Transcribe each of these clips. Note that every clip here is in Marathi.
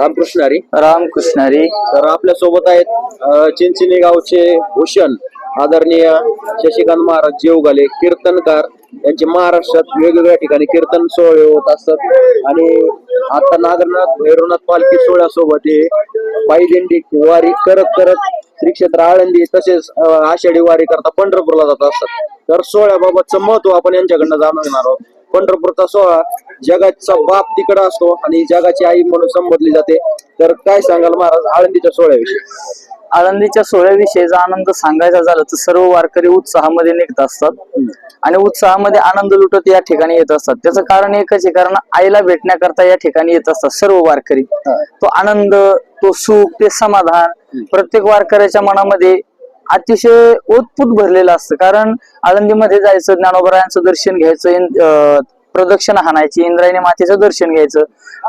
रामकृष्ण हरी. रामकृष्णारी तर आपल्यासोबत आहेत अ, चिंचणी गावचे भूषण आदरणीय शशिकांत महाराज जेवगाले कीर्तनकार. यांचे महाराष्ट्रात वेगवेगळ्या ठिकाणी कीर्तन सोहळे होत असतात. आणि आता नागरनाथ भैरवनाथ पालखी सोहळ्यासोबत हे पायी दिंडी वारी करत करत श्री क्षेत्र आळंदी तसेच आषाढी वारी करता पंढरपूरला जात असतात. तर सोहळ्याबाबतचं महत्त्व आपण यांच्याकडनं जाणून घेणार आहोत. पंढरपूरचा सोहळा जगाचा बाप तिकडे असतो आणि जगाची आई म्हणून संबोधली जाते. तर काय सांगाल महाराज आळंदीच्या सोहळ्याविषयी? आळंदीच्या सोहळ्याविषयीचा आनंद सांगायचा झाला तर सर्व वारकरी उत्साहामध्ये निघत असतात. आणि उत्साहामध्ये आनंद लुटत या ठिकाणी येत असतात. त्याचं कारण एकच आहे कारण आईला भेटण्याकरता या ठिकाणी येत असतात सर्व वारकरी. तो आनंद तो सुख ते समाधान प्रत्येक वारकऱ्याच्या मनामध्ये अतिशय ओतपूत भरलेलं असतं. कारण आळंदीमध्ये जायचं ज्ञानोबरायांचं दर्शन घ्यायचं प्रदक्षिणा हाणायची इंद्रायणी मातेचं दर्शन घ्यायचं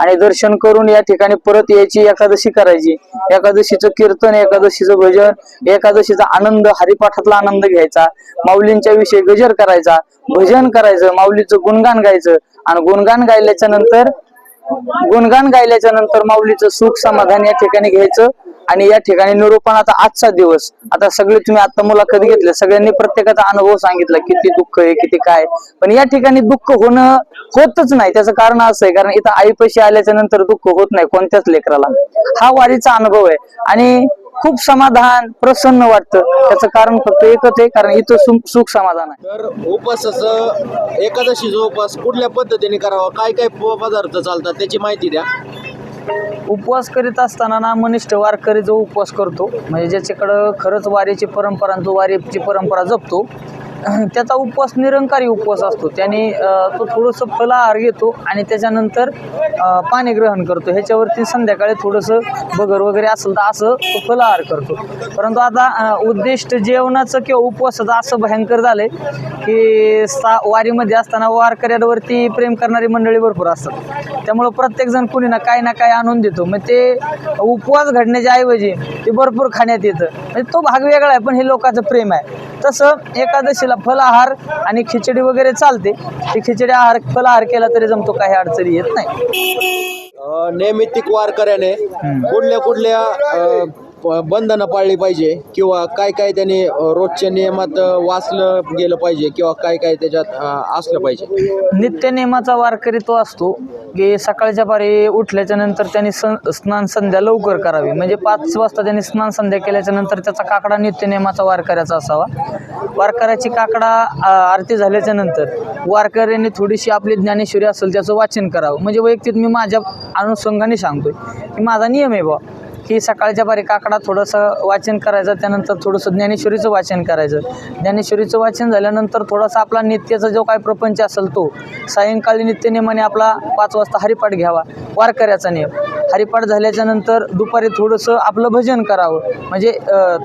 आणि दर्शन करून या ठिकाणी परत यायची एकादशी करायची. एकादशीचं कीर्तन एकादशीचं भजन एकादशीचा आनंद हरिपाठातला आनंद घ्यायचा. माऊलींच्या विषयी गजर करायचा भजन करायचं माऊलीचं गुणगान गायचं आणि गुणगान गायल्याच्या नंतर गुणगान गायल्याच्या नंतर माऊलीचं सुख समाधान या ठिकाणी घ्यायचं आणि या ठिकाणी निरूपणाचा आजचा दिवस. आता सगळे तुम्ही आता मुलाखत घेतले सगळ्यांनी प्रत्येकाचा अनुभव सांगितला किती दुःख आहे किती काय. पण या ठिकाणी दुःख होणं होतच नाही. त्याचं कारण असं आहे कारण इथं आईपाशी आल्याच्यानंतर दुःख होत नाही कोणत्याच लेकराला. हा वारीचा अनुभव आहे. आणि खूप समाधान प्रसन्न वाटतं. त्याचं कारण फक्त एकच आहे कारण इथं सुख सुख समाधान आहे. तर उपवासाचं एकादशीचा उपवास कुठल्या पद्धतीने करावा काय काय पदार्थ चालतात त्याची माहिती द्या. उपवास करीत असताना ना मनिष्ठ वारकरी जो उपवास करतो म्हणजे ज्याच्याकडं खरंच वारीची परंपरा जो वारीची परंपरा जपतो त्याचा उपवास निरंकारी उपवास असतो. त्याने तो थोडंसं फलाहार घेतो आणि त्याच्यानंतर पाणी ग्रहण करतो. ह्याच्यावरती संध्याकाळी थोडंसं बगर वगैरे असेल तर असं तो फलाहार करतो. परंतु आता उद्दिष्ट जेवणाचं किंवा उपवासाचं असं भयंकर झालंय की सा वारीमध्ये असताना वारकऱ्यांवरती प्रेम करणारी मंडळी भरपूर असतात. त्यामुळं प्रत्येकजण कुणी ना काही ना काही आणून देतो. मग ते उपवास घडण्याच्या ऐवजी ते भरपूर खाण्यात येतं. म्हणजे तो भाग वेगळा आहे पण हे लोकांचं प्रेम आहे. तसं एकादशीला फलाहार आणि खिचडी वगैरे चालते. ती खिचडी आहार फलाहार केला तरी जमतो काही अडचणी येत नाही. नैमित्तिक वारकऱ्याने कुठल्या कुठल्या प- बंधनं पाळली पाहिजे किंवा काय काय त्याने रोजच्या नियमात वाचलं गेलं पाहिजे किंवा काय काय त्याच्यात अ, असलं पाहिजे? नित्य नेमाचा वारकरी तो असतो. की सकाळच्या पारी उठल्याच्या नंतर त्यांनी सन स्नान संध्या लवकर करावी. म्हणजे पाच वाजता त्यांनी स्नान संध्या केल्याच्यानंतर त्याचा काकडा नित्य नेमाचा वारकऱ्याचा असावा. वारकऱ्याची काकडा आरती झाल्याच्यानंतर वारकऱ्यांनी थोडीशी आपली ज्ञानेश्वरी असेल त्याचं वाचन करावं. म्हणजे वैयक्तिक मी माझ्या अनुषंगाने सांगतोय. की माझा नियम आहे बा की सकाळच्या बारीक काकडा थोडंसं वाचन करायचं त्यानंतर थोडंसं ज्ञानेश्वरीचं वाचन करायचं. ज्ञानेश्वरीचं वाचन झाल्यानंतर थोडासा आपला नित्याचा जो काय प्रपंच असेल तो सायंकाळी नित्यनियमाने आपला पाच वाजता हरिपाठ घ्यावा वारकऱ्याचा नियम हरिपाठ झाल्याच्यानंतर दुपारी थोडंसं आपलं भजन करावं. म्हणजे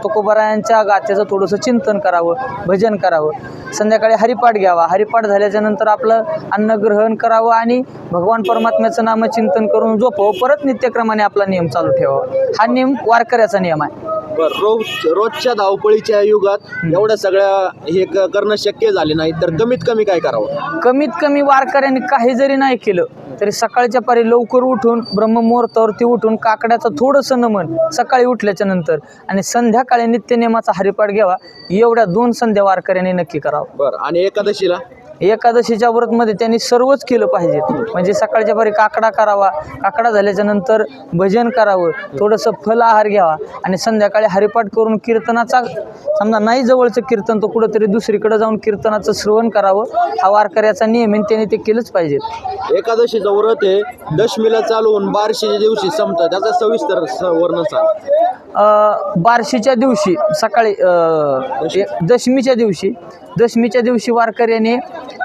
तुकोबरायांच्या गात्याचं गाथ्याचं थोडंसं चिंतन करावं भजन करावं. संध्याकाळी हरिपाठ घ्यावा. हरिपाठ झाल्याच्यानंतर आपलं अन्न ग्रहण करावं आणि भगवान परमात्म्याचं नामचिंतन करून झोपावं. परत नित्यक्रमाने आपला नियम चालू ठेवावा. हा नियम वारकऱ्याचा नियम आहे. बर रोज रोजच्या धावपळीच्या युगात एवढ्या सगळ्या हे क- करणं शक्य झाले नाही तर कमीत कमी काय करावं? कमीत कमी वारकऱ्यांनी काही जरी नाही केलं तरी सकाळच्या पारी लवकर उठून ब्रह्ममुहूर्तावरती उठून काकड्याचं थोडंसं नमन सकाळी उठल्याच्या नंतर आणि संध्याकाळी नित्यनेमाचा हरिपाठ घ्यावा एवढ्या दोन संध्या वारकऱ्यांनी नक्की करावं. बर आणि एकादशीला? एकादशीच्या व्रतमध्ये त्यांनी सर्वच केलं पाहिजे. म्हणजे सकाळच्या पारी काकडा करावा काकडा झाल्याच्यानंतर भजन करावं थोडंसं फल आहार घ्यावा आणि संध्याकाळी हरिपाठ करून कीर्तनाचा समजा नाही जवळचं कीर्तन तर कुठंतरी दुसरीकडे जाऊन कीर्तनाचं श्रवण करावं. हा वारकऱ्याचा नियम आहे त्यांनी ते केलंच पाहिजे. एकादशीचं व्रत हे दशमीला चालू होऊन बारशीच्या दिवशी संपतं. त्याचा सविस्तर स- वर्णन सांग. अ, बार्शीच्या दिवशी सकाळी अ, ए- दशमीच्या दिवशी दशमीच्या दिवशी वारकऱ्याने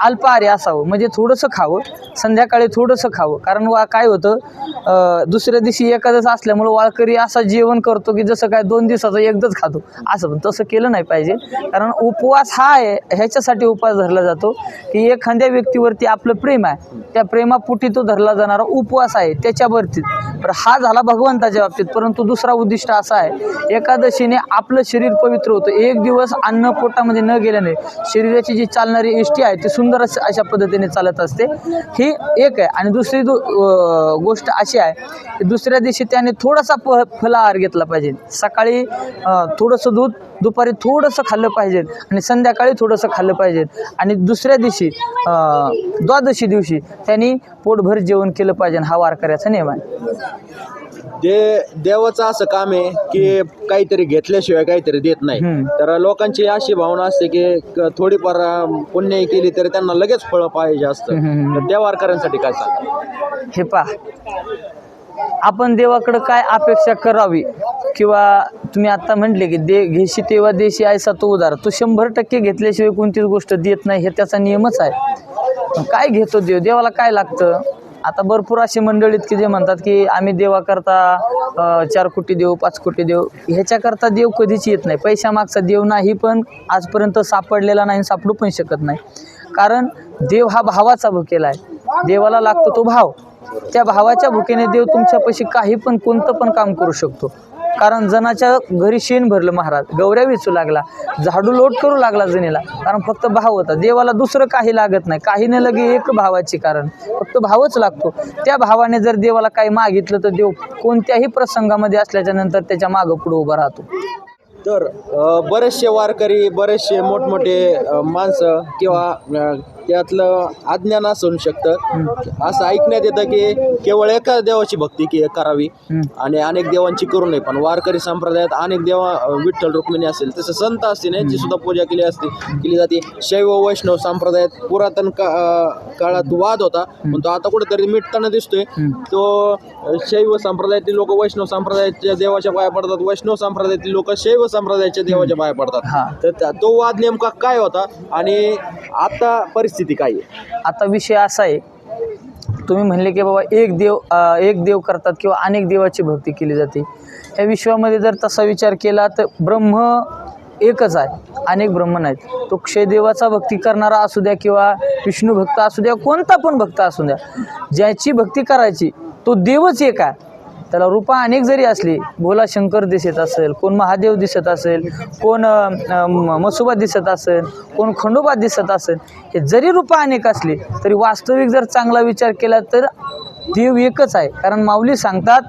अल्पाहारी असावं म्हणजे थोडंसं खावं संध्याकाळी थोडंसं खावं. कारण वा काय होतं दुसऱ्या दिवशी एखादंच असल्यामुळं वारकरी असा जेवण करतो की जसं काय दोन दिवसाचं एकदाच खातो. असं पण तसं केलं नाही पाहिजे. कारण उपवास हा आहे ह्याच्यासाठी उपवास धरला जातो की एखाद्या व्यक्तीवरती आपलं प्रेम आहे त्या प्रेमापुटी तो धरला जाणारा उपवास आहे त्याच्यावरती तर हा झाला भगवंताच्या बाबतीत परंतु दुसरा उद्दिष्ट असा आहे एकादशीने आपलं शरीर पवित्र होतं. एक दिवस अन्न पोटामध्ये न गेल्याने शरीराची जी चालणारी इष्टी आहे ती सुंदर अशा पद्धतीने चालत असते. ही एक आहे. आणि दुसरी दु गोष्ट अशी आहे की दुसऱ्या दिवशी त्याने थोडासा प फलाहार घेतला पाहिजे. सकाळी थोडंसं दूध दुपारी थोडंसं खाल्लं पाहिजे आणि संध्याकाळी थोडंसं खाल्लं पाहिजे. आणि दुसऱ्या दिवशी द्वादशी दिवशी त्यांनी पोटभर जेवण केलं पाहिजे हा वारकऱ्याचा नियम आहे. दे देवाचं असं काम आहे की काहीतरी घेतल्याशिवाय काहीतरी देत नाही. हम्म. तर लोकांची अशी भावना असते की क- थोडीफार अं, पुण्य केली तरी त्यांना लगेच फळं पाहिजे असतं. हम्म, हम्म, तर त्या वारकऱ्यांसाठी काय सांगा? हे पहा. आपण देवाकडं काय अपेक्षा करावी? किंवा तुम्ही आता म्हटले की दे घेशी तेव्हा देशी आयसा तो उदार तो शंभर टक्के घेतल्याशिवाय कोणतीच गोष्ट देत नाही हे त्याचा नियमच आहे. मग काय घेतो देव? देवाला काय लागतं? आता भरपूर अशी मंडळीत की जे म्हणतात की आम्ही देवाकरता चार कोटी देऊ पाच कोटी देऊ. ह्याच्याकरता देव कधीच येत नाही. पैशामागचा देव नाही पण आजपर्यंत सापडलेला नाही सापडू पण शकत नाही. कारण देव हा भावाचा भुकेला आहे. देवाला लागतो तो भाव. त्या भावाच्या भुकेने देव तुमच्यापाशी काही पण कोणतं पण काम करू शकतो. कारण जनाच्या घरी शेण भरलं महाराज. गौऱ्या विचू लागला. झाडू लोट करू लागला जणीला कारण फक्त भाव होता. देवाला दुसरं काही लागत नाही. काही न लगे एक भावाची कारण. फक्त भावच लागतो. त्या भावाने जर देवाला काही मागितलं तर देव कोणत्याही प्रसंगामध्ये असल्याच्या नंतर त्याच्या मागं पुढे उभा राहतो. तर बरेचसे वारकरी बरेचसे मोठमोठे माणसं किंवा त्यातलं अज्ञान असू शकतं. असं ऐकण्यात येतं की केवळ एका देवाची भक्ती की करावी. आणि अनेक देवांची करू नये पण वारकरी संप्रदायात अनेक देवा विठ्ठल रुक्मिणी असेल. तसं संत असतील यांची सुद्धा पूजा केली असते. केली जाते. शैव वैष्णव संप्रदायात पुरातन काळात वाद होता. पण तो आता कुठेतरी मिटताना दिसतोय. तो शैव संप्रदायातील लोक वैष्णव संप्रदायाच्या देवाच्या पाया पडतात. वैष्णव संप्रदायातील लोक शैव संप्रदायाच्या देवाच्या पाया पडतात. तर त्या- तो वाद नेमका काय होता? आणि आता परिस्थिती काय आहे? आता विषय असा आहे तुम्ही म्हणले की बाबा एक देव एक देव करतात किंवा अनेक देवाची भक्ती केली जाते. ह्या विश्वामध्ये जर तसा विचार केला तर ब्रह्म एकच आहे अनेक ब्रह्म नाहीत. तो क्षयदेवाचा भक्ती करणारा असू द्या किंवा विष्णू भक्त असू द्या कोणता पण भक्त असू द्या ज्याची भक्ती करायची तो देवच एक आहे. त्याला रूपा अनेक जरी असली भोला शंकर दिसत असेल कोण महादेव दिसत असेल कोण मसुबा दिसत असेल कोण खंडोबा दिसत असेल हे जरी रूपा अनेक असली तरी वास्तविक जर चांगला विचार केला तर देव एकच आहे. कारण माऊली सांगतात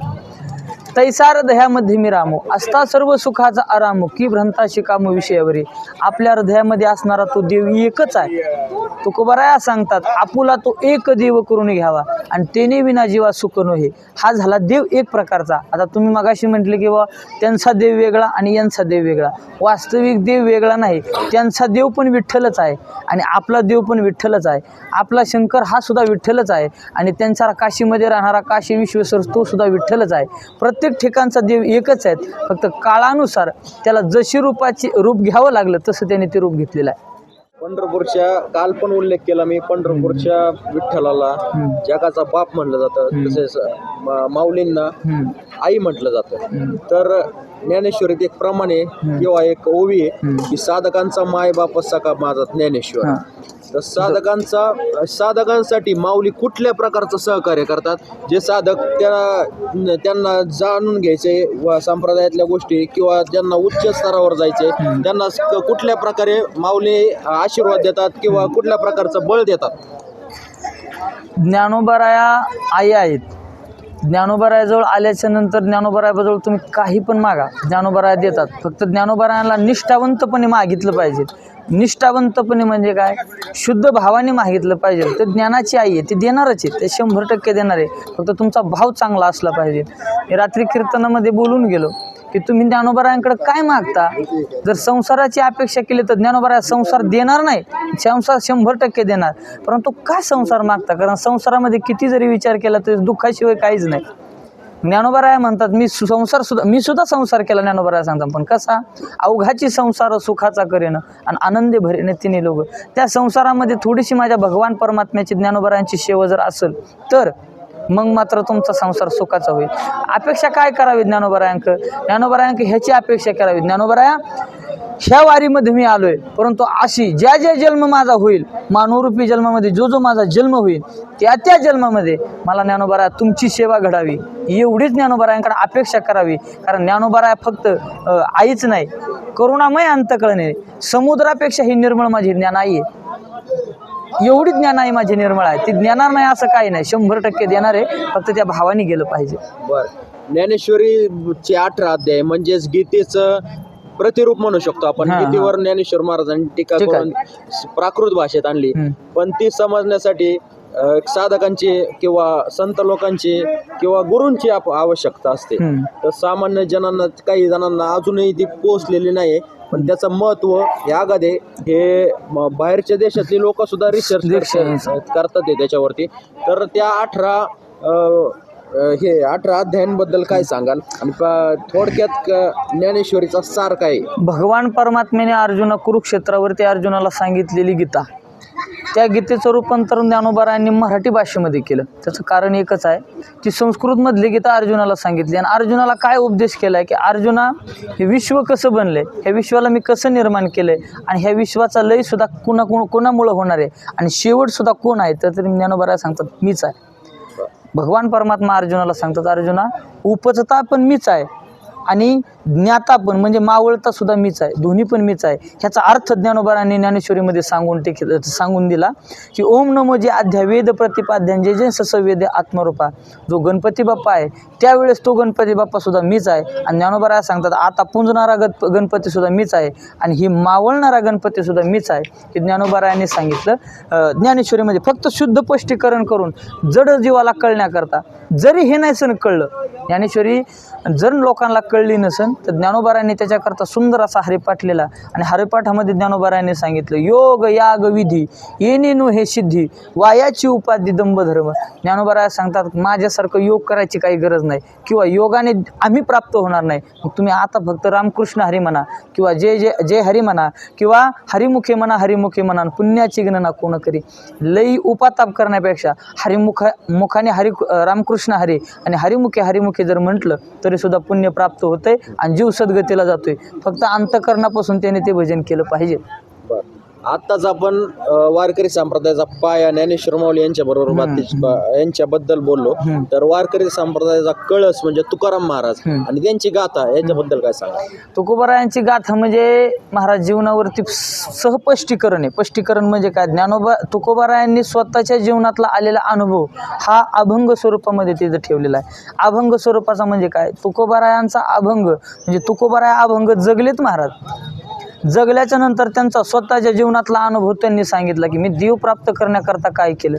तैसार दह्यामध्ये मी रामो. असता सर्व सुखाचा आराम. की भ्रंता शिकामो विषयावरी. आपल्या हृदयामध्ये असणारा तो देव एकच आहे. तुकोबराया सांगतात आपुला तो एक देव करून घ्यावा. आणि तेने विना जीवा सुख हे हा झाला देव एक प्रकारचा. आता तुम्ही मगाशी म्हटले की बा त्यांचा देव वेगळा आणि यांचा देव वेगळा. वास्तविक देव वेगळा नाही त्यांचा देव पण विठ्ठलच आहे आणि आपला देव पण विठ्ठलच आहे. आपला शंकर हा सुद्धा विठ्ठलच आहे आणि त्यांचा काशीमध्ये राहणारा काशी विश्वेश्वर तो सुद्धा विठ्ठलच आहे. प्रत्येक ठिकाणचा देव एकच आहे. फक्त काळानुसार त्याला जशी रूपाची रूप घ्यावं लागलं तसं त्याने ते रूप घेतलेलं आहे. पंढरपूरच्या काल पण उल्लेख केला मी पंढरपूरच्या विठ्ठलाला जगाचा बाप म्हणलं जातं. तसेच माऊलींना. आई म्हटलं जातं. तर ज्ञानेश्वरीत एक प्रमाणे किंवा एक ओवी आहे की साधकांचा माय बाप सका माझा ज्ञानेश्वर. तर साधकांचा साधकांसाठी माऊली कुठल्या प्रकारचं सहकार्य करतात? जे साधक त्या त्यांना जाणून घ्यायचे व संप्रदायातल्या गोष्टी किंवा ज्यांना उच्च स्तरावर जायचे त्यांना कुठल्या प्रकारे माऊली आशीर्वाद देतात किंवा कुठल्या प्रकारचं बळ देतात? ज्ञानोबाराया आई आहेत. ज्ञानोबरायाजवळ आल्याच्यानंतर ज्ञानोबरायाजवळ तुम्ही काही पण मागा ज्ञानोबराया देतात. फक्त ज्ञानोबारायाला निष्ठावंतपणे मागितलं पाहिजे. निष्ठावंतपणे म्हणजे काय? शुद्ध भावाने मागितलं पाहिजे. ते ज्ञानाची आई आहे ते देणारच आहे. ते शंभर टक्के देणार. आहे फक्त तुमचा भाव चांगला असला पाहिजे. रात्री कीर्तनामध्ये बोलून गेलो. की तुम्ही ज्ञानोबरायांकडे काय मागता? जर संसाराची अपेक्षा केली तर ज्ञानोबाराया संसार देणार नाही संसार शंभर टक्के देणार. परंतु काय संसार मागता? कारण संसारामध्ये किती जरी विचार केला तरी दुःखाशिवाय काहीच नाही. ज्ञानोबाराया म्हणतात मी सु- संसार सुद्धा मी सुद्धा संसार केला ज्ञानोबाराया सांगतात. पण कसा? अवघाची संसार सुखाचा करेन आणि आनंदी भरेन तिने लोक. त्या संसारामध्ये थोडीशी माझ्या भगवान परमात्म्याची ज्ञानोबरायांची सेवा जर असेल तर मग मात्र तुमचा संसार सुखाचा होईल. अपेक्षा काय करावी ज्ञानोबरायांक? ज्ञानोबरायांक ह्याची अपेक्षा करावी. ज्ञानोबराया ह्या वारीमध्ये मी आलोय. परंतु अशी ज्या ज्या जन्म माझा होईल मानवरूपी जन्मामध्ये जो जो माझा जन्म होईल त्या त्या जन्मामध्ये मला ज्ञानोबारा तुमची सेवा घडावी. एवढीच ज्ञानोबरायांकडे अपेक्षा करावी. कारण ज्ञानोबारा फक्त आईच नाही. करुणामय अंतकळणे समुद्रापेक्षा ही निर्मळ माझी ज्ञान आई आहे. एवढी ज्ञान आहे माझी निर्मळ आहे ती ज्ञानार नाही असं काही नाही शंभर टक्के देणार आहे फक्त त्या भावाने गेलं पाहिजे बर ज्ञानेश्वरीचे अठरा अध्याय म्हणजेच गीतेचं प्रतिरूप म्हणू शकतो आपण हा, हा. गीतेवर ज्ञानेश्वर महाराजांनी टीका. करून प्राकृत भाषेत आणली हम्म. पण ती समजण्यासाठी अं, साधकांची किंवा संत लोकांची किंवा गुरूंची आप- आवश्यकता असते हम्म. तर सामान्य जणांना काही जणांना अजूनही ती पोचलेली नाही पण त्याचं महत्त्व यामध्ये हे म- बाहेरच्या देशातली लोक सुद्धा रिसर्च. करतात ते त्याच्यावरती तर त्या अठरा हे अठरा अध्यायांबद्दल काय सांगाल आणि थोडक्यात क- ज्ञानेश्वरीचा सार काय? भगवान परमात्म्याने अर्जुना कुरुक्षेत्रावरती अर्जुनाला सांगितलेली गीता त्या गीतेचं रूपांतरण ज्ञानोबारायांनी मराठी भाषेमध्ये केलं. त्याचं कारण एकच आहे की संस्कृतमधली गीता अर्जुनाला सांगितली आणि अर्जुनाला काय उपदेश केला आहे की अर्जुना हे विश्व कसं बनलंय ह्या विश्वाला मी कसं निर्माण केलं आहे आणि ह्या विश्वाचा लयसुद्धा कुणा कुण कोणामुळं होणार आहे? आणि शेवटसुद्धा कोण आहे? तर तरी ज्ञानोबाराय सांगतात मीच आहे. भगवान परमात्मा अर्जुनाला सांगतात अर्जुना उपजता पण मीच आहे. आणि ज्ञाता पण म्हणजे मावळता सुद्धा मीच आहे. दोन्ही पण मीच आहे. ह्याचा अर्थ ज्ञानोबारांनी ज्ञानेश्वरीमध्ये सांगून टेक सांगून दिला की ओम नमो जे अध्या वेद प्रतिपाध्यान जे जे ससवेद आत्मरूपा जो गणपती बाप्पा आहे त्यावेळेस तो गणपती बाप्पा सुद्धा मीच आहे. आणि ज्ञानोबारा सांगतात आता पुंजणारा गत गणपती सुद्धा मीच आहे. आणि ही मावळणारा गणपती सुद्धा मीच आहे. हे ज्ञानोबारायांनी सांगितलं. ज्ञानेश्वरीमध्ये म्हणजे फक्त शुद्ध स्पष्टीकरण करून जड जीवाला कळण्याकरता जरी हे नाही सण कळलं ज्ञानेश्वरी जर लोकांना कळली नसन तर ज्ञानोबारायांनी त्याच्याकरता सुंदर असा हरिपाठ लिहिला आणि हरिपाठामध्ये ज्ञानोबारायांनी सांगितलं योग याग विधी येणे नु हे सिद्धी वायाची उपाधी दंभ धर्म ज्ञानोबाराय सांगतात माझ्यासारखं योग करायची काही गरज नाही किंवा योगाने आम्ही प्राप्त होणार नाही. मग तुम्ही आता फक्त रामकृष्ण हरी म्हणा किंवा जय जय जय हरी म्हणा किंवा हरिमुखे म्हणा हरिमुखे म्हणा आणि पुण्याची गणना कोण करी? लई उपाताप करण्यापेक्षा हरिमुख मुखाने हरि रामकृष्ण हरी आणि हरिमुखे हरिमुखे जर म्हटलं तरी सुद्धा पुण्य प्राप्त होते आणि जीव सद्गतीला जातोय. फक्त अंतकरणापासून त्याने ते भजन केलं पाहिजे. आत्ताच आपण वारकरी संप्रदायाचा पाया ज्ञानेश्वर माऊली यांच्या बरोबर यांच्याबद्दल बोललो. तर वारकरी संप्रदायाचा कळस म्हणजे तुकाराम महाराज आणि त्यांची गाथा याच्याबद्दल काय सांगा तुकोबारायांची गाथा म्हणजे महाराज जीवनावरती सहपष्टीकरण आहे. स्पष्टीकरण म्हणजे काय? ज्ञानोबा तुकोबारायांनी स्वतःच्या जीवनातला आलेला अनुभव हा अभंग स्वरूपामध्ये तिथं ठेवलेला आहे. अभंग स्वरूपाचा म्हणजे काय? तुकोबारायांचा अभंग म्हणजे तुकोबाराया अभंग जगलेत महाराज. जगल्याच्या नंतर त्यांचा स्वतःच्या जीवनातला अनुभव त्यांनी सांगितला की मी देव प्राप्त करण्याकरता काय केलं?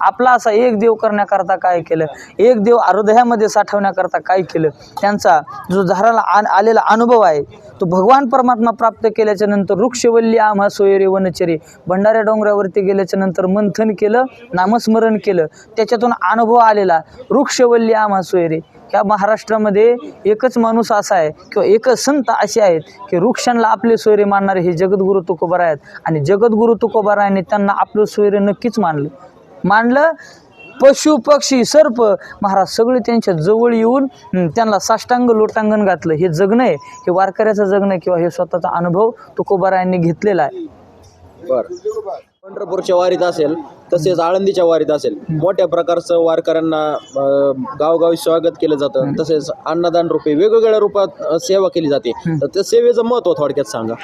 आपला असा एक देव करण्याकरता काय केलं? एक देव हृदयामध्ये साठवण्याकरता काय केलं? त्यांचा जो झाडाला आन आलेला अनुभव आहे तो भगवान परमात्मा प्राप्त केल्याच्यानंतर वृक्षवल्ली आम्हा सोयरे वनचरे भंडाऱ्या डोंगरावरती गेल्याच्यानंतर मंथन केलं नामस्मरण केलं. त्याच्यातून अनुभव आलेला वृक्षवल्ली आम्हा सोयरे. ह्या महाराष्ट्रामध्ये एकच माणूस असा आहे किंवा एकच संत असे आहेत की वृक्षांना आपले सोयरे मानणारे हे जगद्गुरु तुकोबार आहेत. आणि जगद्गुरु तुकोबारायने त्यांना आपलं सोयरे नक्कीच मानलं. मानलं पशु पक्षी सर्प महाराज सगळे त्यांच्या जवळ येऊन त्यांना साष्टांग लोटांगण घातलं. हे जगणं आहे हे वारकऱ्याचं जगणं आहे किंवा हे स्वतःचा अनुभव तुकोबारायांनी घेतलेला आहे. बरं. पंढरपूरच्या वारीत असेल तसेच आळंदीच्या वारीत असेल मोठ्या प्रकारचं वारकऱ्यांना गावगावी स्वागत केलं जातं तसेच अन्नदान रूपे वेगवेगळ्या रूपात सेवा केली जाते. तर त्या सेवेचं महत्त्व थोडक्यात सांगा.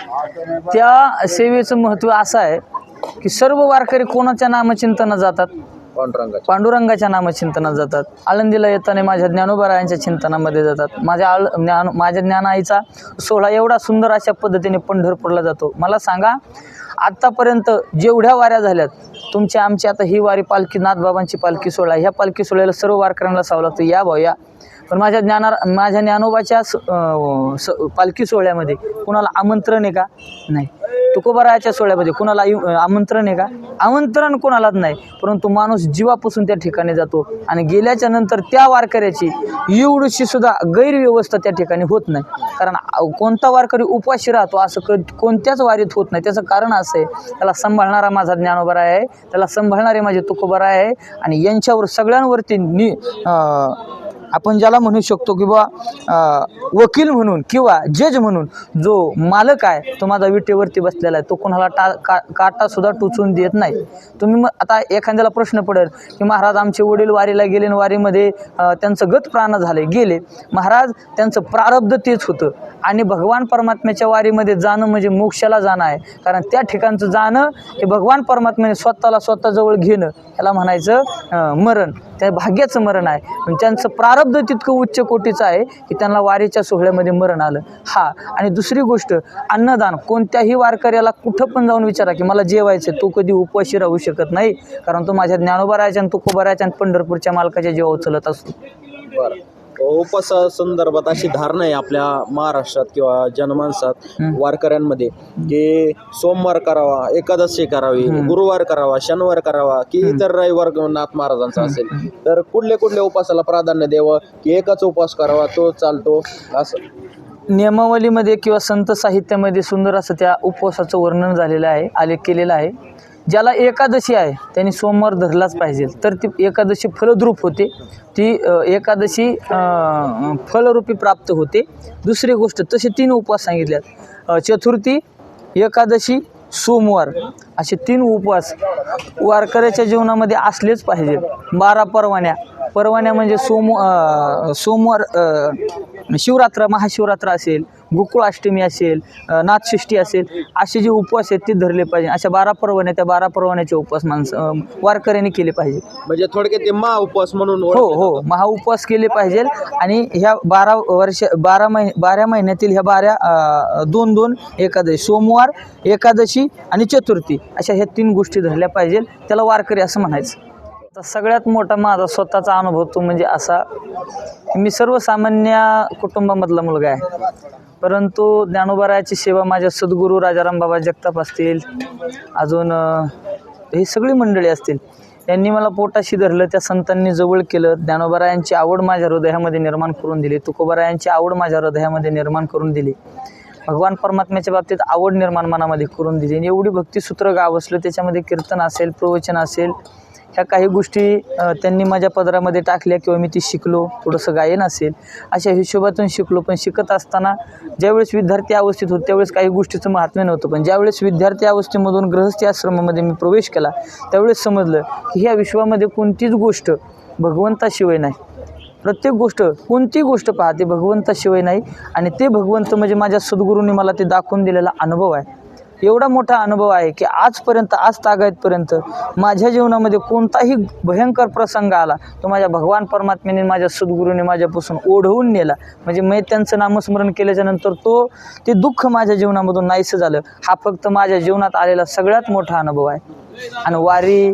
त्या सेवेचं महत्त्व असं आहे की सर्व वारकरी कोणाच्या नामचिंतनात जातात? पांडुरंगाच्या. पांडुरंगाच्या नामचिंतनात जातात. आळंदीला येताना माझ्या ज्ञानोबारायांच्या चिंतनामध्ये जातात. माझ्या आळ ज्ञान माझ्या ज्ञानाईचा सोहळा एवढा सुंदर अशा पद्धतीने पंढरपूरला जातो. मला सांगा आत्तापर्यंत जेवढ्या वाऱ्या झाल्यात तुमच्या आमची आता ही वारी पालखी नाथबाबांची पालखी सोहळा ह्या पालखी सोहळ्याला सर्व वारकऱ्यांना सावं लागतं. या भाऊ या. पण माझ्या ज्ञाना माझ्या ज्ञानोबाच्या स- स पालखी सोहळ्यामध्ये कुणाला आमंत्रण आहे का? नाही. तुकोबारायाच्या सोहळ्यामध्ये कुणाला आमंत्रण आहे का? आमंत्रण कोणालाच नाही. परंतु माणूस जीवापासून त्या ठिकाणी जातो आणि गेल्याच्यानंतर त्या वारकऱ्याची एवढीशी सुद्धा गैरव्यवस्था त्या ठिकाणी होत नाही. कारण कोणता वारकरी उपाशी राहतो असं क कोणत्याच वारीत होत नाही. त्याचं कारण असं आहे त्याला सांभाळणारा माझा ज्ञानोबरा आहे त्याला सांभाळणारे माझे तुकोबरा आहे आणि यांच्यावर सगळ्यांवरती नि आपण ज्याला म्हणू शकतो की बा वकील म्हणून किंवा जज म्हणून जो मालक आहे तो माझा विटेवरती बसलेला आहे तो कोणाला टा का काटासुद्धा टोचून टुचून देत नाही. तुम्ही मग आता एखाद्याला प्रश्न पडेल की महाराज आमचे वडील वारीला गेले आणि वारीमध्ये त्यांचं गत प्राण झाले गेले. महाराज त्यांचं प्रारब्ध तेच होतं. आणि भगवान परमात्म्याच्या वारीमध्ये जाणं म्हणजे मोक्षाला जाणं आहे. कारण त्या ठिकाणचं जाणं हे भगवान परमात्म्याने स्वतःला स्वतःजवळ घेणं ह्याला म्हणायचं मरण. त्या भाग्याचं मरण आहे. पण त्यांचं प्रारब्ध तितकं उच्च कोटीचं आहे की त्यांना वारीच्या सोहळ्यामध्ये मरण आलं. हा आणि दुसरी गोष्ट अन्नदान. कोणत्याही वारकऱ्याला कुठं पण जाऊन विचारा की मला जेवायचं तो कधी उपवाशी राहू शकत नाही. कारण तो माझ्या ज्ञानोबारायच्या आणि तुकोबारायच्या आणि पंढरपूरच्या मालकाच्या जेव्हा उचलत असतो. बरं. उपवासा संदर्भात अशी धारणा आहे आपल्या महाराष्ट्रात किंवा जनमानसात वारकऱ्यांमध्ये की सोमवार करावा एकादशी करावी गुरुवार करावा शनिवार करावा की इतर रविवार नाथ महाराजांचा असेल. तर कुठल्या कुठल्या उपासाला प्राधान्य द्यावं? की एकच उपवास करावा तो चालतो असं. नियमावलीमध्ये किंवा संत साहित्यामध्ये सुंदर असं त्या उपवासाचं वर्णन झालेलं आहे आलेख केलेला आहे. ज्याला एकादशी आहे त्यांनी सोमवार धरलाच पाहिजे. तर ती एकादशी फलद्रूप होते. ती एकादशी फलरूपी प्राप्त होते. दुसरी गोष्ट तसे तीन उपवास सांगितल्यात चतुर्थी एकादशी सोमवार. असे तीन उपवास वारकऱ्याच्या जीवनामध्ये असलेच पाहिजेत बारा परवान्या. परवान्या म्हणजे सोम सोमवार शिवरात्र महाशिवरात्र असेल गोकुळाष्टमी असेल नाथषष्ठी असेल असे जे उपवास आहेत ते धरले पाहिजे. अशा बारा परवान्या त्या बारा परवान्याचे उपवास माणसं वारकऱ्यांनी केले पाहिजे म्हणजे थोडक्यात ते महा उपवास म्हणून हो हो. महाउपवास केले पाहिजे आणि ह्या बारा वर्ष बारा महिने बारा महिन्यातील ह्या बारा दोन दोन एकादशी सोमवार एकादशी आणि चतुर्थी अशा ह्या तीन गोष्टी धरल्या पाहिजे त्याला वारकरी असं म्हणायचं. आता सगळ्यात मोठा माझा स्वतःचा अनुभव तो म्हणजे असा मी सर्वसामान्य कुटुंबामधला मुलगा आहे. परंतु ज्ञानोबारायाची सेवा माझ्या सद्गुरू राजाराम बाबा जगताप असतील अजून ही सगळी मंडळी असतील यांनी मला पोटाशी धरलं त्या संतांनी जवळ केलं ज्ञानोबारायांची आवड माझ्या हृदयामध्ये निर्माण करून दिली तुकोबारायांची आवड माझ्या हृदयामध्ये निर्माण करून दिली भगवान परमात्म्याच्या बाबतीत आवड निर्माण मनामध्ये करून दिली आणि एवढी भक्तिसूत्र गाव असलं त्याच्यामध्ये कीर्तन असेल प्रवचन असेल ह्या काही गोष्टी त्यांनी माझ्या पदरामध्ये टाकल्या किंवा मी ती शिकलो थोडंसं गायन असेल अशा हिशोबातून शिकलो. पण शिकत असताना ज्यावेळेस विद्यार्थी अवस्थेत होतो त्यावेळेस काही गोष्टीचं महात्म्य नव्हतं. पण ज्यावेळेस विद्यार्थी अवस्थेमधून गृहस्थी आश्रमामध्ये मी प्रवेश केला त्यावेळेस समजलं की ह्या विश्वामध्ये कोणतीच गोष्ट भगवंताशिवाय नाही. प्रत्येक गोष्ट कोणती गोष्ट पाहते भगवंताशिवाय नाही. आणि ते भगवंत म्हणजे माझ्या सद्गुरूंनी मला ते दाखवून दिलेला अनुभव आहे. एवढा मोठा अनुभव आहे की आजपर्यंत आज तागायतपर्यंत माझ्या जीवनामध्ये कोणताही भयंकर प्रसंग आला तो माझ्या भगवान परमात्म्याने माझ्या सद्गुरूने माझ्यापासून ओढवून नेला. म्हणजे मी त्यांचं नामस्मरण केल्याच्यानंतर तो ते दुःख माझ्या जीवनामधून नाहीसं झालं. हा फक्त माझ्या जीवनात आलेला सगळ्यात मोठा अनुभव आहे. आणि वारी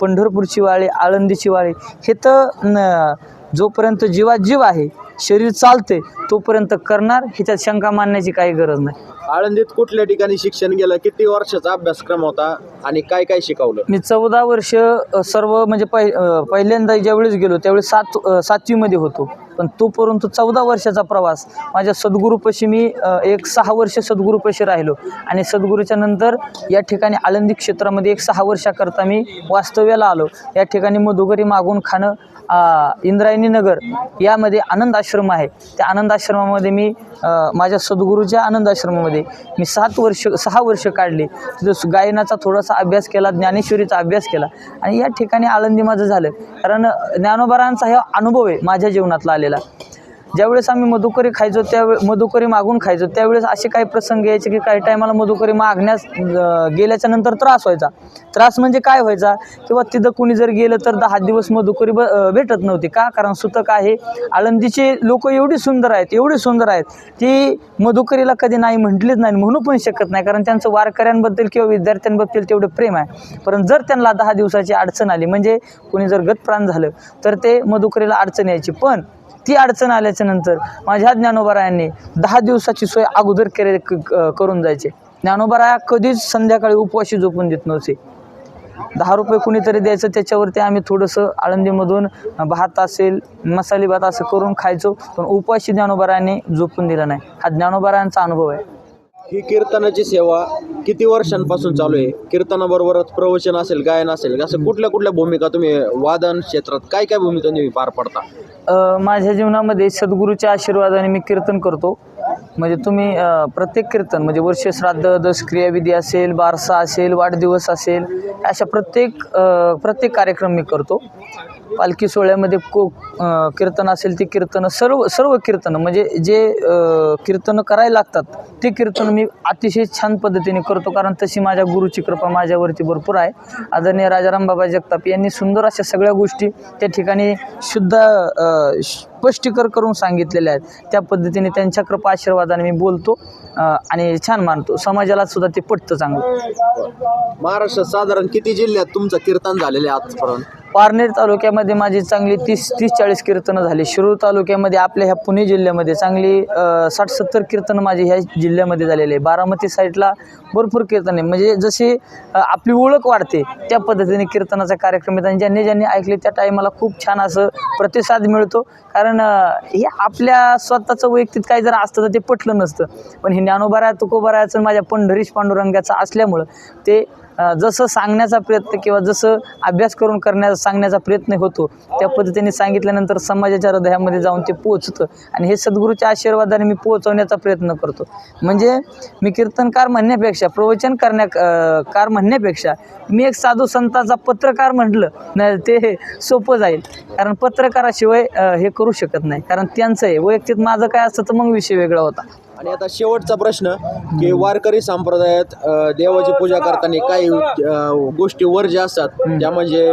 पंढरपूरची वाळी आळंदीची वाळी हे तर न- जोपर्यंत जीवात जीव आहे शरीर चालते तोपर्यंत करणार ह्याच्यात शंका मानण्याची काही गरज नाही. आळंदीत कुठल्या ठिकाणी शिक्षण गेलं? किती वर्षाचा अभ्यासक्रम होता आणि काय काय शिकवलं? मी चौदा वर्ष अ, सर्व म्हणजे पहि अ, पहिल्यांदा ज्यावेळेस गेलो त्यावेळेस सात अ, सातवीमध्ये होतो. पण तोपर्यंत चौदा वर्षाचा प्रवास. माझ्या सद्गुरूपाशी मी अ, एक सहा वर्ष सद्गुरूपाशी राहिलो. आणि सद्गुरूच्या नंतर या ठिकाणी आळंदी क्षेत्रामध्ये एक सहा वर्षाकरता मी वास्तव्याला आलो. या ठिकाणी मधुगरी मागून खाणं इंद्रायणी नगर यामध्ये आनंद आश्रम आहे. त्या आनंद आश्रमामध्ये मी माझ्या सद्गुरूच्या आनंद आश्रमामध्ये मी सात वर्ष सहा वर्ष काढले. तिथं गायनाचा थोडासा अभ्यास केला ज्ञानेश्वरीचा अभ्यास केला आणि या ठिकाणी आळंदी माझं झालं. कारण ज्ञानोबारांचा हा अनुभव आहे माझ्या जीवनातला आलेला. ज्यावेळेस आम्ही मधुकरी खायचो त्यावेळे मधुकरी मागून खायचो त्यावेळेस असे काही प्रसंग यायचे की काही टायमाला मधुकरी मागण्यास गेल्याच्यानंतर त्रास व्हायचा. त्रास म्हणजे काय व्हायचा? किंवा तिथं कुणी जर गेलं तर दहा दिवस मधुकरी ब भेटत नव्हती. का? कारण सुतक आहे. आळंदीचे लोक एवढी सुंदर आहेत एवढी सुंदर आहेत ती मधुकरीला कधी नाही म्हटलीच नाही म्हणू पण शकत नाही. कारण त्यांचं वारकऱ्यांबद्दल किंवा विद्यार्थ्यांबद्दल तेवढं प्रेम आहे. परंतु जर त्यांना दहा दिवसाची अडचण आली म्हणजे कुणी जर गतप्राण झालं तर ते मधुकरीला अडचण यायची. पण ती अडचण आल्याच्यानंतर माझ्या ज्ञानोबारायांनी दहा दिवसाची सोय अगोदर केले क- क- करून जायचे. ज्ञानोबाराया कधीच संध्याकाळी उपवाशी झोपून देत नव्हते. दहा रुपये कुणीतरी द्यायचं त्याच्यावरती आम्ही थोडंसं आळंदीमधून भात असेल मसाले भात असं करून खायचो पण उपवाशी ज्ञानोबारायांनी झोपून दिलं नाही. हा ज्ञानोबारायांचा अनुभव आहे. ही कीर्तनाची सेवा किती वर्षांपासून चालू आहे? कीर्तनाबरोबरच प्रवचन असेल गायन असेल असं कुठल्या कुठल्या भूमिका तुम्ही वादन क्षेत्रात काय काय भूमिका तुम्ही पार पडता? माझ्या जीवनामध्ये सद्गुरूच्या आशीर्वादाने मी कीर्तन करतो. म्हणजे तुम्ही प्रत्येक कीर्तन म्हणजे वर्ष श्राद्ध दस क्रियाविधी असेल बारसा असेल वाढदिवस असेल अशा प्रत्येक प्रत्येक कार्यक्रम मी करतो. पालखी सोहळ्यामध्ये को कीर्तन असेल ती कीर्तनं सर्व सर्व कीर्तनं म्हणजे जे कीर्तनं करायला लागतात ते कीर्तन मी अतिशय छान पद्धतीने करतो कारण तशी माझ्या गुरुची कृपा माझ्यावरती भरपूर आहे. आदरणीय राजाराम बाबा जगताप यांनी सुंदर अशा सगळ्या गोष्टी त्या ठिकाणी शुद्ध स्पष्टीकर करून सांगितलेल्या आहेत. त्या पद्धतीने त्यांच्या कृपा आशीर्वादाने मी बोलतो आणि छान मानतो. समाजाला सुद्धा ते पटतं चांगलं. महाराष्ट्रात साधारण किती जिल्ह्यात तुमचं कीर्तन झालेलं आहे आजपर्यंत पारनेर तालुक्यामध्ये माझी चांगली तीस तीस चाळीस कीर्तनं झाली. शिरूर तालुक्यामध्ये आपल्या ह्या पुणे जिल्ह्यामध्ये चांगली साठ सत्तर कीर्तनं माझी ह्या जिल्ह्यामध्ये झालेली आहे बारामती साईडला भरपूर कीर्तन आहे म्हणजे जशी आपली ओळख वाढते त्या पद्धतीने कीर्तनाचा कार्यक्रम येतात. आणि ज्यांनी ज्यांनी ऐकले त्या टायमाला खूप छान असं प्रतिसाद मिळतो. कारण हे आपल्या स्वतःचं वैयक्तिक काय जर असतं तर ते पटलं नसतं. पण हे ज्ञानोबारा तुकोबाराचं माझ्या पंढरीश पांडुरंगाचं असल्यामुळं ते जसं सांगण्याचा प्रयत्न किंवा जसं अभ्यास करून करण्याचा सांगण्याचा प्रयत्न होतो त्या पद्धतीने सांगितल्यानंतर समाजाच्या हृदयामध्ये जाऊन ते पोचतं आणि हे सद्गुरूच्या आशीर्वादाने मी पोहोचवण्याचा प्रयत्न करतो. म्हणजे मी कीर्तनकार म्हणण्यापेक्षा प्रवचन करण्या कार म्हणण्यापेक्षा मी एक साधू संताचा पत्रकार म्हटलं ते सोपं जाईल. कारण पत्रकाराशिवाय हे करू शकत नाही. कारण त्यांचं आहे. वैयक्तिक माझं काय असतं तर मग विषय वेगळा होता. आणि आता शेवटचा प्रश्न की वारकरी संप्रदायात अ, देवाची पूजा करताना काही अ, गोष्टी वर्ज्य असतात त्या म्हणजे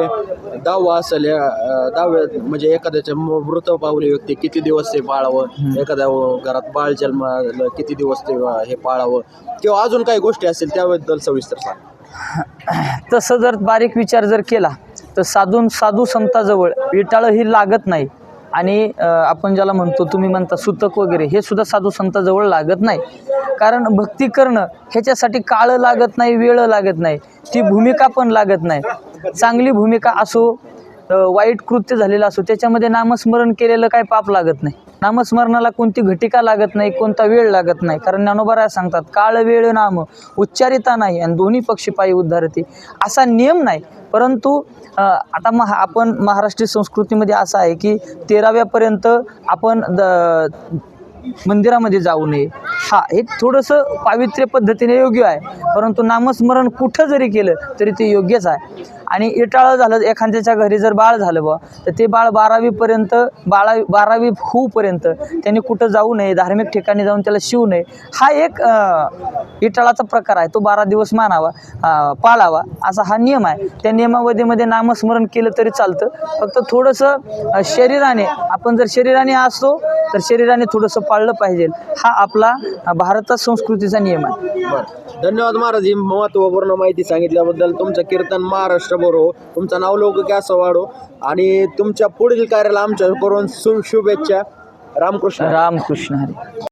दहावा असेल दहाव्या म्हणजे एखाद्याच्या म- मृत पावली व्यक्ती किती दिवस ते पाळावं एखाद्या घरात बाळ जन्माला किती दिवस ते अ, हे पाळावं किंवा अजून काही गोष्टी असतील त्याबद्दल सविस्तर सांग. तसं जर बारीक विचार जर केला तर साधून साधू संताजवळ विटाळं ही लागत नाही. आणि आपण ज्याला म्हणतो तुम्ही म्हणता सुतक वगैरे हे सुद्धा साधू संताजवळ लागत नाही. कारण भक्ती करणं ह्याच्यासाठी काळ लागत नाही वेळ लागत नाही. ती भूमिका पण लागत नाही. चांगली भूमिका असो वाईट कृत्य झालेलं असो त्याच्यामध्ये नामस्मरण केलेलं काय पाप लागत नाही. नामस्मरणाला कोणती घटिका लागत नाही कोणता वेळ लागत नाही. कारण ज्ञानोबा सांगतात काळ वेळ नाम उच्चारिता नाही आणि दोन्ही पक्षी पायी उद्धारते. असा नियम नाही. परंतु आता महा आपण महाराष्ट्रीय संस्कृतीमध्ये असं आहे की तेराव्यापर्यंत आपण द मंदिरामध्ये जाऊ नये. हा हे थोडंसं पावित्र्य पद्धतीने योग्य आहे. परंतु नामस्मरण कुठं जरी केलं तरी ते योग्यच आहे. आणि इटाळं झालं एखाद्याच्या घरी जर बाळ झालं बा तर ते बाळ बारावीपर्यंत बाळा बारावी होऊपर्यंत त्यांनी कुठं जाऊ नये धार्मिक ठिकाणी जाऊन त्याला शिवू नये. हा एक इटाळाचा प्रकार आहे. तो बारा दिवस मानावा पाळावा असा हा नियम आहे. त्या नियमावधीमध्ये नामस्मरण केलं तरी चालतं. फक्त थोडंसं शरीराने आपण जर शरीराने असतो तर शरीराने थोडंसं पाळलं पाहिजे. हा आपला भारतात संस्कृतीचा नियम आहे. बरं. धन्यवाद महाराज. ही महत्त्वपूर्ण माहिती सांगितल्याबद्दल तुमचं कीर्तन महाराष्ट्र बरो. तुमचं नाव लौकिक असं वाढो. आणि तुमच्या पुढील कार्याला आमच्या करून शु शुभेच्छा. रामकृष्ण. रामकृष्ण हरी.